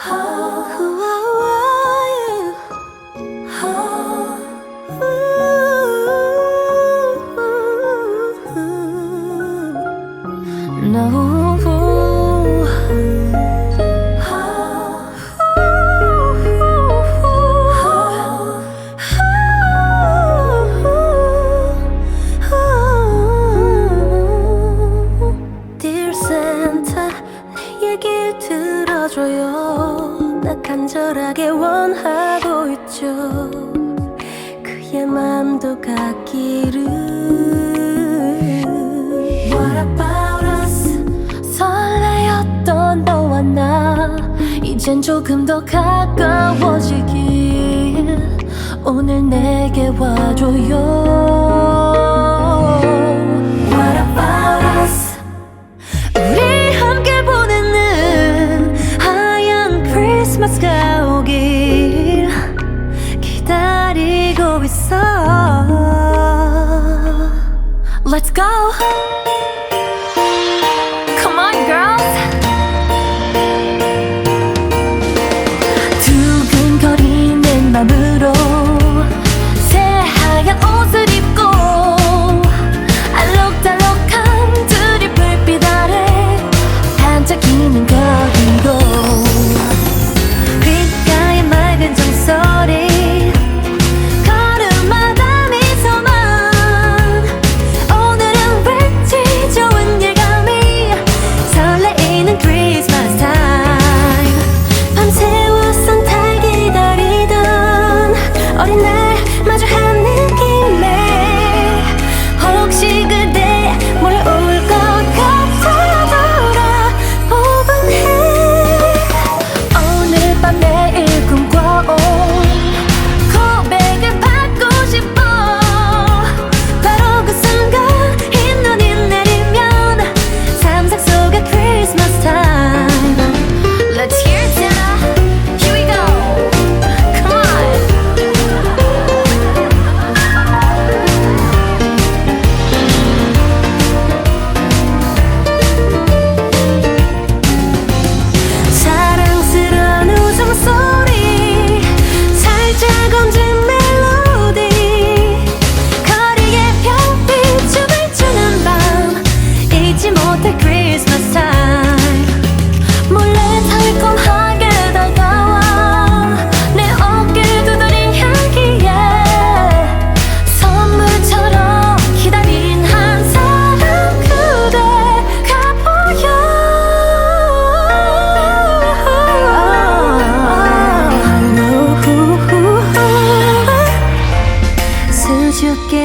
好。 간절하게 원하고 있죠. 그의 맘도 같기를. What about us? 설레었던 너와 나, 이젠 조금 더 가까워지길. 오늘 내게 와줘요. Let's go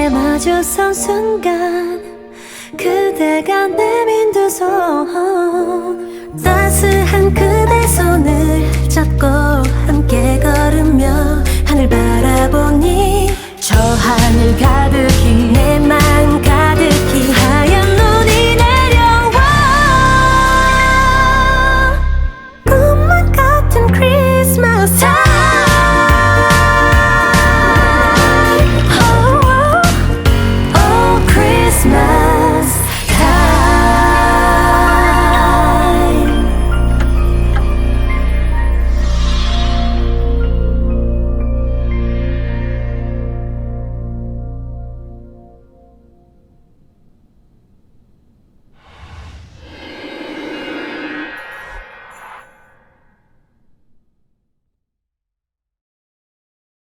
그대 마주선 순간 그대가 내민 두 손 따스한 그대 손